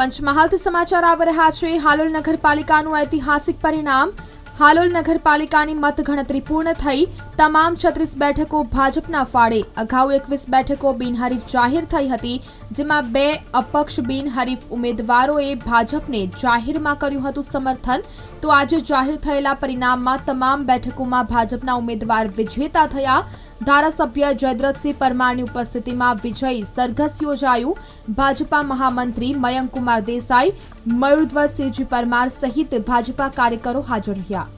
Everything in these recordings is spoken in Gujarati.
પંચમહાલથી સમાચાર આવી રહ્યા છે. હાલોલ નગરપાલિકાનું ઐતિહાસિક પરિણામ. હાલોલ નગરપાલિકાની મતગણતરી પૂર્ણ થઈ. તમામ છત્રીસ બેઠકો ભાજપના ફાળે. અગાઉ એકવીસ બેઠકો બિનહરીફ જાહેર થઈ હતી, જેમાં બે અપક્ષ બિનહરીફ ઉમેદવારોએ ભાજપને જાહેરમાં કર્યું હતું સમર્થન. તો આજે જાહેર થયેલા પરિણામમાં તમામ બેઠકોમાં ભાજપના ઉમેદવાર વિજેતા થયા. ધારાસભ્ય જયદ્રથસિંહ પરમારની ઉપસ્થિતિમાં વિજય સરઘસ યોજાયું. ભાજપા મહામંત્રી મયંકુમાર દેસાઈ, મયુરધ્વજસિંહજી પરમાર સહિત ભાજપા કાર્યકરો હાજર રહ્યા.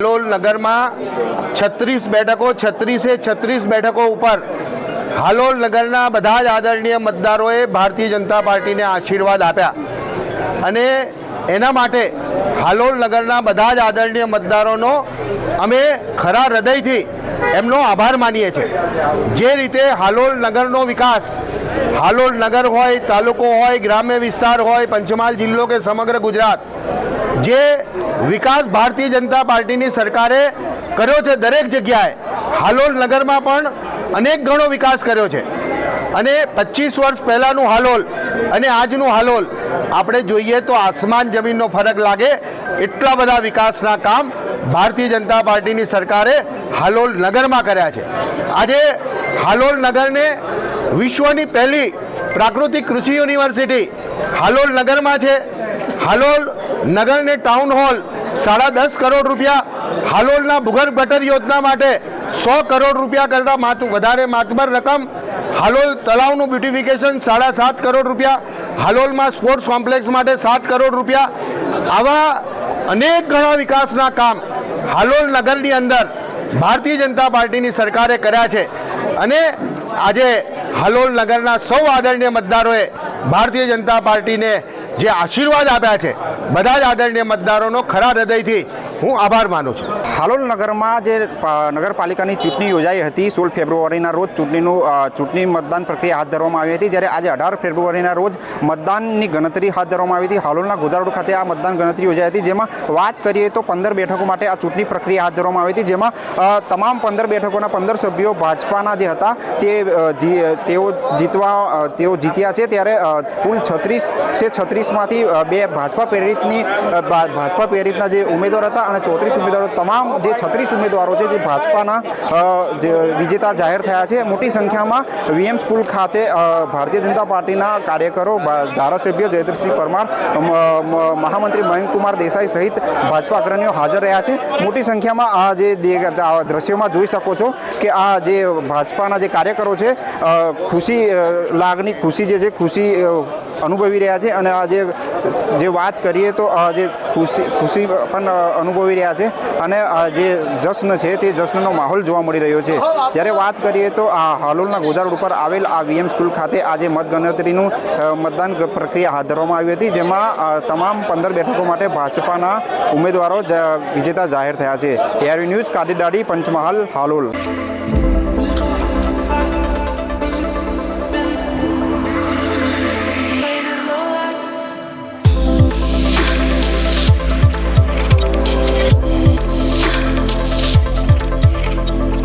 હાલોલ નગરમાં છત્રીસ બેઠકો, છત્રીસે છત્રીસ બેઠકો ઉપર હાલોલ નગરના બધા જ આદરણીય મતદારોએ ભારતીય જનતા પાર્ટીને આશીર્વાદ આપ્યા. અને એના માટે હાલોલ નગરના બધા જ આદરણીય મતદારોનો અમે ખરા હૃદયથી એમનો આભાર માનીએ છીએ. જે રીતે હાલોલ નગરનો વિકાસ, હાલોલ નગર હોય, તાલુકો હોય, ગ્રામ્ય વિસ્તાર હોય, પંચમહાલ જિલ્લો કે સમગ્ર ગુજરાત, જે વિકાસ ભારતીય જનતા પાર્ટીની સરકારે કર્યો છે દરેક જગ્યાએ, હાલોલ નગરમાં પણ અનેક ગણો વિકાસ કર્યો છે. અને પચીસ વર્ષ પહેલાંનું હાલોલ અને આજનું હાલોલ. આપણે જોઈએ તો આસમાન જમીનનો ફરક લાગે. એટલા બધા વિકાસના કામ ભારતીય જનતા પાર્ટીની સરકારે હાલોલ નગરમાં કર્યા છે. આજે હાલોલ નગરને વિશ્વની પહેલી પ્રાકૃતિક કૃષિ યુનિવર્સિટી હાલોલ નગરમાં છે. હાલોલ નગરને ટાઉન હોલ સાડા દસ કરોડ રૂપિયા હાલોલના ભૂગર્ભ ગટર યોજના માટે સો કરોડ રૂપિયા કરતાં માતું વધારે માતબર રકમ. હાલોલ તળાવનું બ્યુટિફિકેશન સાડા સાત કરોડ રૂપિયા. હાલોલમાં સ્પોર્ટ્સ કોમ્પ્લેક્સ માટે સાત કરોડ રૂપિયા. આવા અનેક ઘણા વિકાસના કામ હાલોલ નગરની અંદર ભારતીય જનતા પાર્ટીની સરકારે કર્યા છે. અને આજે હાલોલ નગરના સૌ આદરણીય મતદારોએ ભારતીય જનતા પાર્ટીને જે આશીર્વાદ આપ્યા છે, બધા જ આદરણીય મતદારોનો ખરા હૃદયથી હું આભાર માનું છું. હાલોલ નગરમાં જે નગરપાલિકાની ચૂંટણી યોજાઈ હતી, સોળ ફેબ્રુઆરીના રોજ ચૂંટણીનું ચૂંટણી મતદાન પ્રક્રિયા હાથ ધરવામાં આવી હતી. જ્યારે આજે અઢાર ફેબ્રુઆરીના રોજ મતદાનની ગણતરી હાથ ધરવામાં આવી હતી. હાલોલના ગોદારોડ ખાતે આ મતદાન ગણતરી યોજાઈ હતી. જેમાં વાત કરીએ તો પંદર બેઠકો માટે આ ચૂંટણી પ્રક્રિયા હાથ ધરવામાં આવી હતી. જેમાં તમામ પંદર બેઠકોના પંદર સભ્યો ભાજપાના જે હતા, તે તેઓ જીતવા તેઓ જીત્યા છે. ત્યારે કુલ છત્રીસ છે છત્રીસમાંથી બે ભાજપા પ્રેરિતની ભાજપા પ્રેરિતના જે ઉમેદવાર હતા અને ચોત્રીસ ઉમેદવારો, તમામ જે છત્રીસ ઉમેદવારો છે જે ભાજપાના વિજેતા જાહેર થયા છે, મોટી સંખ્યામાં વીએમ સ્કૂલ ખાતે ભારતીય જનતા પાર્ટીના કાર્યકરો ધારાસભ્ય જયદ્રસિંહ પરમાર મહામંત્રી મયંકુમાર દેસાઈ સહિત ભાજપા અગ્રણીઓ હાજર રહ્યા છે. મોટી સંખ્યામાં આ જે દ્રશ્યોમાં જોઈ શકો છો કે આ જે ભાજપાના જે કાર્યકરો છે ખુશી લાગણી, ખુશી જે છે, ખુશી અનુભવી રહ્યા છે અને આજે જે વાત કરીએ તો આજે ખુશી ખુશી પણ અનુભવી રહ્યા છે અને જે જશ્ન છે તે જશ્નનો માહોલ જોવા મળી રહ્યો છે. જ્યારે વાત કરીએ તો આ હાલોલના ગોદારોડ ઉપર આવેલ આ વીએમ સ્કૂલ ખાતે આજે મતગણતરીનું મતદાન પ્રક્રિયા હાથ ધરવામાં આવી હતી, જેમાં તમામ પંદર બેઠકો માટે ભાજપાના ઉમેદવારો વિજેતા જાહેર થયા છે. ARV news Kadidadi Panchmahal, Halol.